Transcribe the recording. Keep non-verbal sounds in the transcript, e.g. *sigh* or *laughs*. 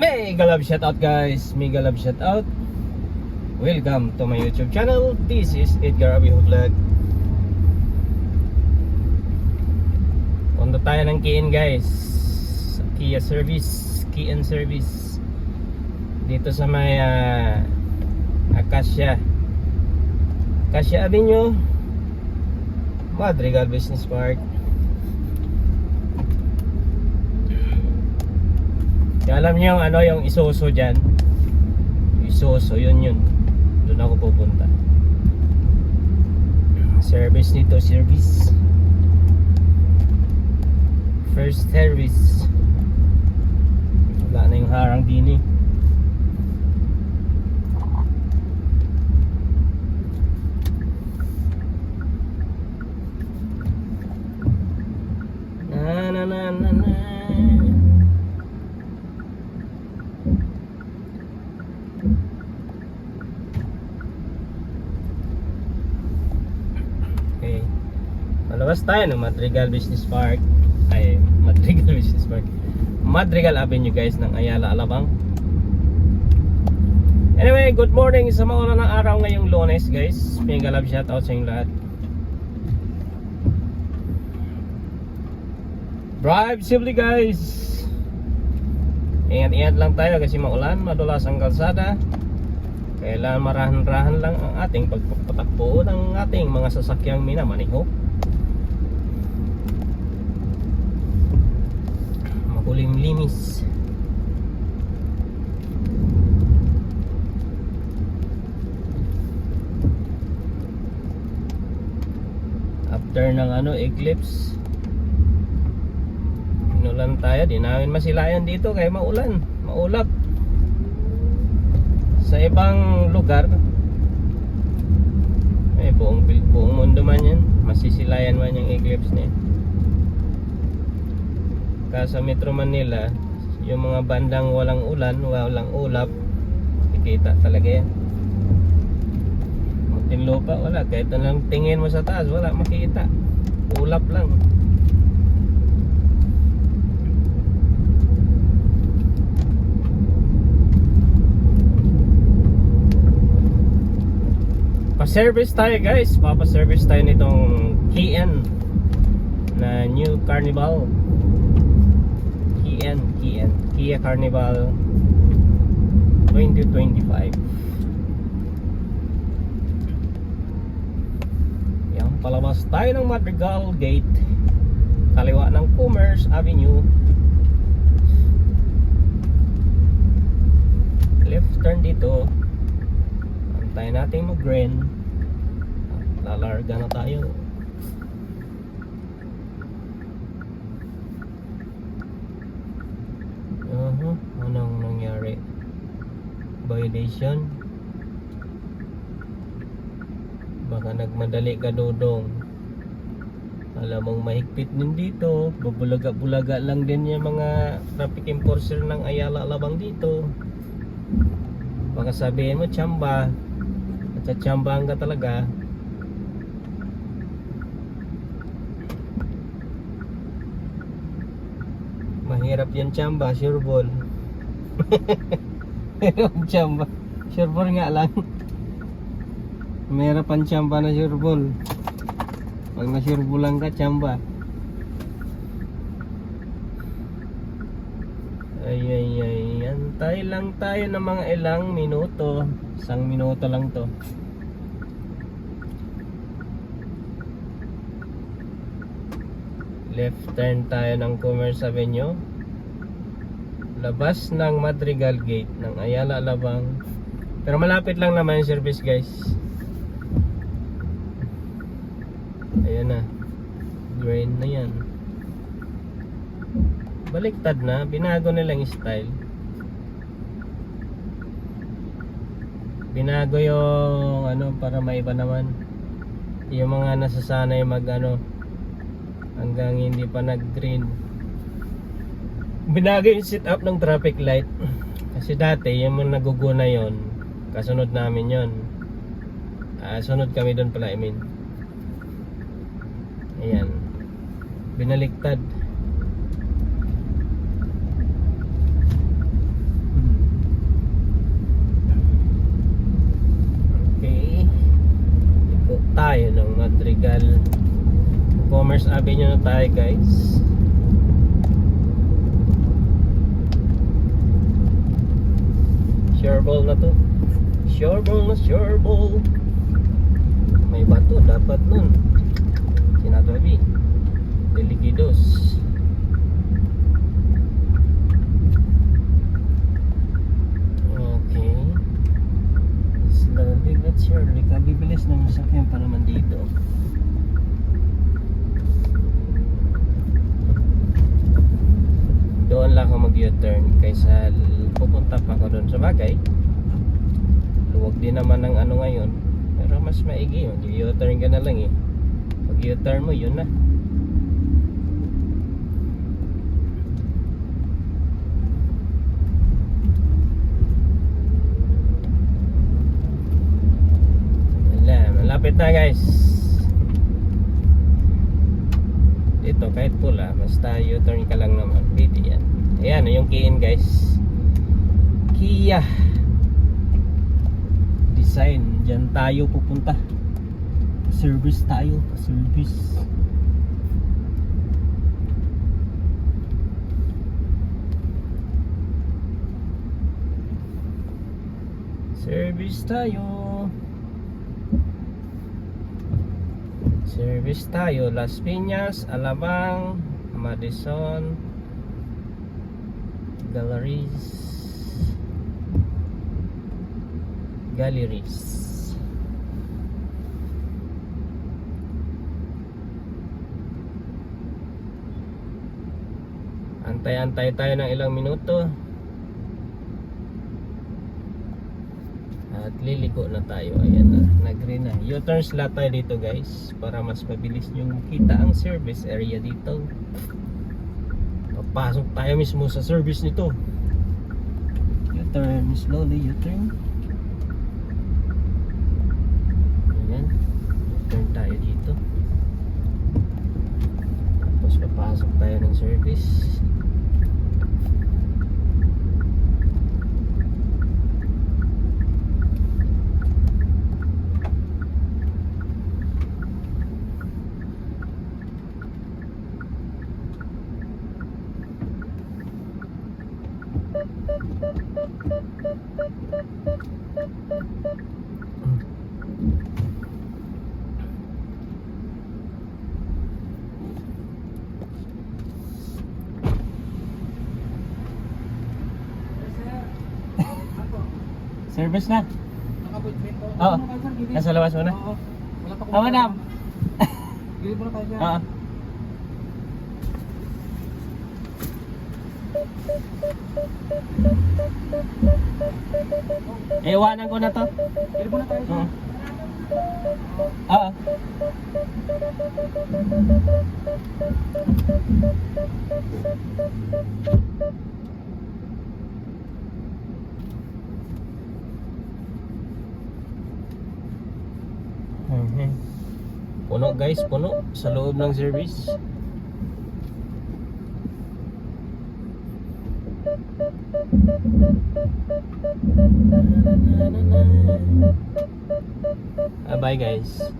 Mega love shoutout guys. Mega love shoutout. Welcome to my YouTube channel. This is Edgar Abiho Vlog. Punta tayo ng Kiin guys. Kia Service. Kiin Service. Dito sa may ah, Acacia. Acacia Avenue. Madrigal Business Park. Alam niyo yung ano yung Isuzu dyan. Isuzu yun yun. Doon ako pupunta. Service nito service. First service. Wala na yung harang din eh Na na na na na Okay. Malabas tayo ng Madrigal Business Park. Ay, *laughs* Madrigal Business Park. Madrigal Avenue guys ng Ayala, Alabang. Anyway, good morning sa mga ng araw ngayong lunes guys. Mega love shoutout sa inyong lahat. Drive safely guys. Ingat-ingat lang tayo kasi maulan, madulas ang kalsada. Kailangan marahan-rahan lang ang ating pagpapatakbo ng ating mga sasakyang minamaniho. Makuling linis. After ng ano, eclipse, inulan tayo, di namin masilayan dito kaya maulan, maulap. Sa ibang lugar eh buong, buong mundo man yan masisilayan man yung eclipse na kaya sa Metro Manila yung mga bandang walang ulan walang ulap kikita talaga yan Muntinlupa wala kahit na lang tingin mo sa taas wala makikita ulap lang Pa-service tayo guys. Papa-service tayo nitong KN na new Carnival. KN, KN, Kia Carnival 2025. Yan, palabas tayo ng Madrigal Gate. Kaliwa ng Commerce Avenue. Left turn dito. Antayin natin mag-green. Lalarga na tayo. Uh Anong nangyari? Violation? Baka nagmadali ka dodong. Alam mong mahigpit din dito. Bubulaga-bulaga lang din yung mga traffic enforcer ng Ayala Alabang dito. Baka sabihin mo tsamba at tsambaan ka talaga Mahirap yan tsamba, sure ball Mahirap tsamba Sure ball nga lang Mahirap ang tsamba na sure ball Pag na sure ball lang ka, tsamba Ay ay ay, antay lang tayo ng mga ilang minuto. Isang minuto lang to. Left turn tayo ng Commerce Avenue. Labas ng Madrigal Gate ng Ayala Alabang. Pero malapit lang naman yung service guys. Ayan na. Green na yan baliktad na, binago nilang style. Binago yung ano para maiba naman. Yung mga nasasanay mag ano hanggang hindi pa nag-green binago yung sit up ng traffic light. Kasi dati yung mga naguguna yon kasunod namin yon uh, ah, sunod kami doon pala I mean. Ayan. Binaliktad. Okay. Ipok tayo ng Madrigal Commerce Avenue na tayo guys. Sure ball na to. Sure ball na sure ball May bato dapat nun. Sinatabi Deliquidos Okay. Slowly but surely. Kabibilis ng sasakyan pa naman dito Doon lang ako mag-U-turn Kaysa pupunta pa ako doon sa bagay. Luwag din naman ng ano ngayon. Pero mas maigi yun. U-turn ka na lang eh. Pag U-turn mo yun na. Wala, malapit na guys. Dito kahit pula Basta U-turn ka lang naman. Pwede yan. Ayan yung kiin guys Kia Design. Diyan tayo pupunta. Service tayo. Service. Service tayo. Service tayo. Las Piñas, Alabang, Madison Galleries Galleries. Antay-antay tayo ng ilang minuto. At liliko na tayo. Ayan na, nag-green na. U-turn slot tayo dito guys Para mas mabilis nyo makita ang service area dito. Papasok tayo mismo sa service nito. U-turn. Slowly U-turn Ayan U-turn tayo dito Tapos papasok tayo ng service Service na? Naka-appointment po. Oo. Nasa labas mo na? Oo. Wala pa Ah, madam. Gilid muna tayo, sir. Oo. Iwanan ko na to. Gilid muna tayo, sir. Oo. Oo. Mhm. Puno guys, puno sa loob ng service. Ah, bye guys.